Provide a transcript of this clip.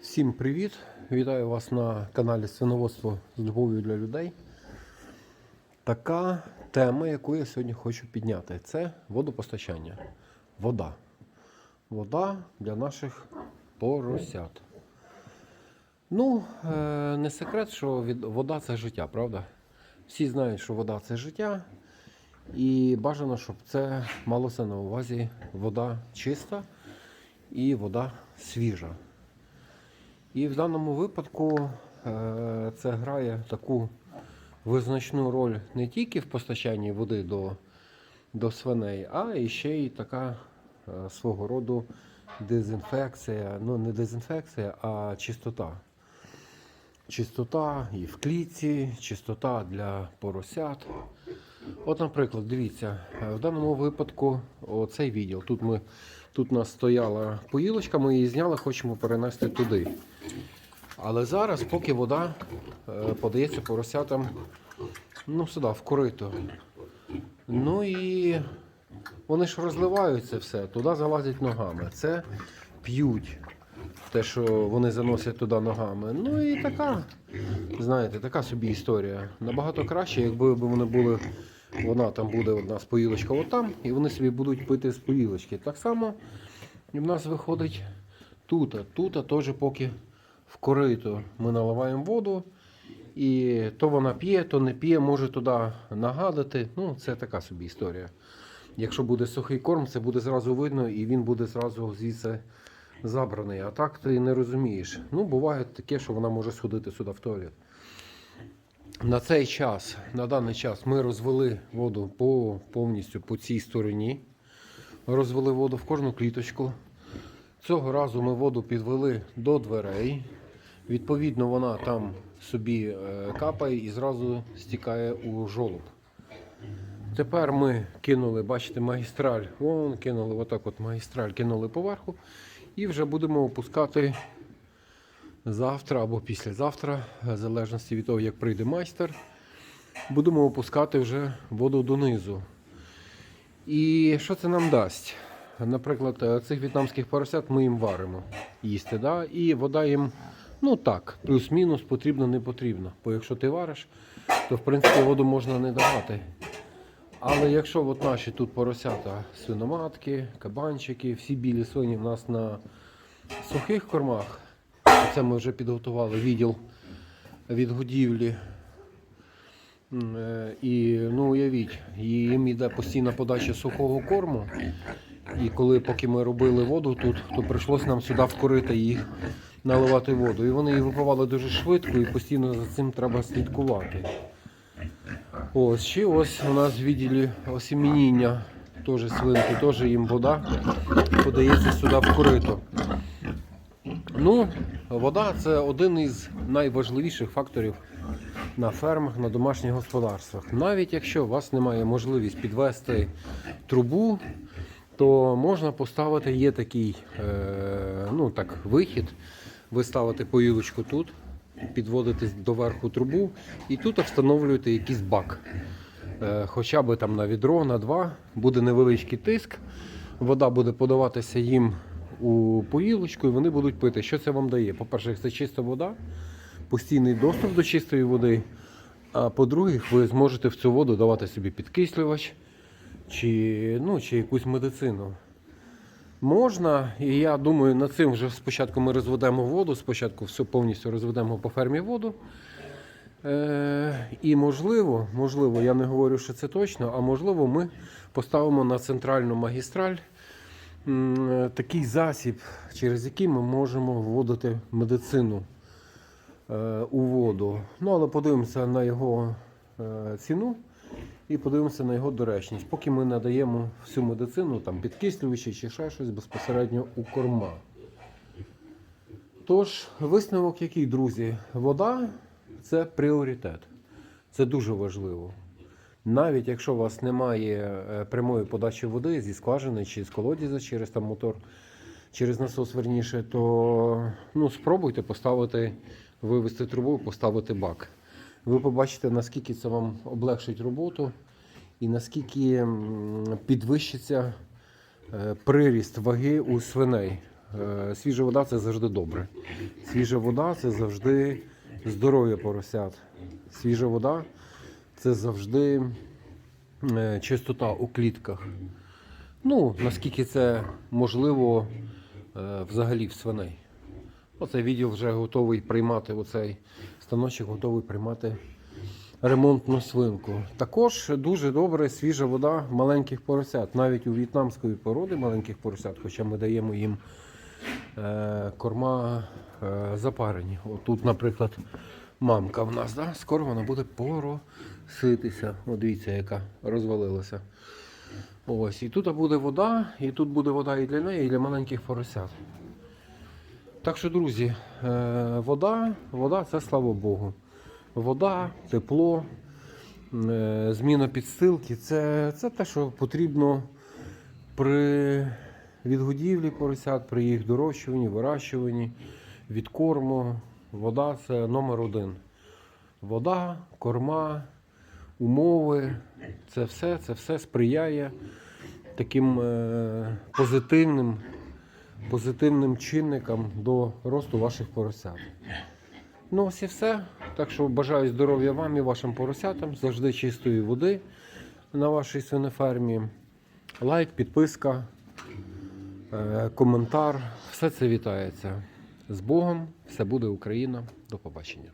Всім привіт! Вітаю вас на каналі Свиноводство з любов'ю для людей. Така тема, яку я сьогодні хочу підняти, це водопостачання. Вода. Вода для наших поросят. Ну, е, не секрет, що вода це життя, правда? Всі знають, що вода це життя. І бажано, щоб це малося на увазі вода чиста і вода свіжа. І в даному випадку е, це грає таку визначну роль не тільки в постачанні води до, до свиней, а і ще й така е, свого роду дезінфекція. Ну, не дезінфекція, а чистота. Чистота і в клітці, чистота для поросят. От, наприклад, дивіться, е, в даному випадку оцей відділ. Тут ми тут у нас стояла поїлочка, ми її зняли, хочемо перенести туди. Але зараз, поки вода е, подається поросятам ну, сюди, в корито. Ну і вони ж розливаються все, туди залазять ногами. Це п'ють. Те, що вони заносять туди ногами. Ну і така, знаєте, така собі історія. Набагато краще, якби вони були, вона там буде одна споїлочка отам, і вони собі будуть пити з поїлочки. Так само в нас виходить тут. Тут теж поки в корито ми наливаємо воду. І то вона п'є, то не п'є, може туди нагадати. Ну, це така собі історія. Якщо буде сухий корм, це буде зразу видно і він буде зразу звідси забраний. А так ти не розумієш. Ну, буває таке, що вона може сходити сюди в туалет. На цей час, на даний час, ми розвели воду по, повністю по цій стороні. Розвели воду в кожну кліточку. Цього разу ми воду підвели до дверей. Відповідно, вона там собі е, капає і зразу стікає у жолоб. Тепер ми кинули, бачите, магістраль. Вон кинули отак от магістраль, кинули поверху. І вже будемо опускати завтра або післязавтра, в залежності від того, як прийде майстер. Будемо опускати вже воду донизу. І що це нам дасть? Наприклад, цих в'єтнамських поросят ми їм варимо їсти. Да? І вода їм, ну так, плюс-мінус потрібно, не потрібно. Бо якщо ти вариш, то в принципі воду можна не давати. Але якщо от наші тут поросята, свиноматки, кабанчики, всі білі свині в нас на сухих кормах, це ми вже підготували відділ від годівлі. Е, І ну, уявіть, їм йде постійна подача сухого корму. І коли поки ми робили воду тут, то прийшлося нам сюди вкорити їх наливати воду. І вони її випивали дуже швидко і постійно за цим треба слідкувати. Ось ще ось у нас в відділі осімініння, теж свинки, теж їм вода подається сюди в корито. Ну, вода це один із найважливіших факторів на фермах, на домашніх господарствах. Навіть якщо у вас немає можливість підвести трубу, то можна поставити, є такий е, ну, так, вихід. Ви ставите поїлочку тут, підводите до верху трубу і тут встановлюєте якийсь бак. Е, хоча б там на відро, на два, буде невеличкий тиск, вода буде подаватися їм у поїлочку і вони будуть пити. Що це вам дає? По-перше, це чиста вода, постійний доступ до чистої води. А по-друге, ви зможете в цю воду давати собі підкислювач чи, ну, чи якусь медицину. Можна, і я думаю, над цим вже спочатку ми розведемо воду, спочатку все повністю розведемо по фермі воду. Е, і можливо, можливо, я не говорю, що це точно, а можливо, ми поставимо на центральну магістраль такий засіб, через який ми можемо вводити медицину е, у воду. Ну, але подивимося на його е, ціну і подивимося на його доречність. Поки ми надаємо всю медицину, там підкислювачі чи ще щось безпосередньо у корма. Тож, висновок який, друзі? Вода це пріоритет. Це дуже важливо. Навіть якщо у вас немає е, прямої подачі води зі скважини чи з колодязя через там мотор, через насос верніше, то ну, спробуйте поставити, вивести трубу, поставити бак. Ви побачите, наскільки це вам облегшить роботу і наскільки підвищиться е, приріст ваги у свиней. Е, Свіжа вода це завжди добре. Свіжа вода це завжди здоров'я поросят. Свіжа вода це завжди е, чистота у клітках. Ну, наскільки це можливо е, взагалі в свиней. Оцей відділ вже готовий приймати, оцей станочок готовий приймати ремонтну свинку. Також дуже добре свіжа вода маленьких поросят, навіть у в'єтнамської породи маленьких поросят, хоча ми даємо їм е, корма запарені. От тут, наприклад, мамка в нас, да? скоро вона буде пороситися. О, дивіться, яка розвалилася. Ось, і тут буде вода, і тут буде вода і для неї, і для маленьких поросят. Так що, друзі, е, вода, вода це слава Богу. Вода, тепло, е, зміна підстилки це, це те, що потрібно при відгодівлі поросят, при їх дорощуванні, вирощуванні, відкорму. Вода це номер один. Вода, корма, умови, це все, це все сприяє таким е, позитивним, позитивним чинникам до росту ваших поросят. Ну, ось і все. Так що бажаю здоров'я вам і вашим поросятам, завжди чистої води на вашій свинефермі. Лайк, підписка, е, коментар. Все це вітається. З Богом, все буде Україна. До побачення.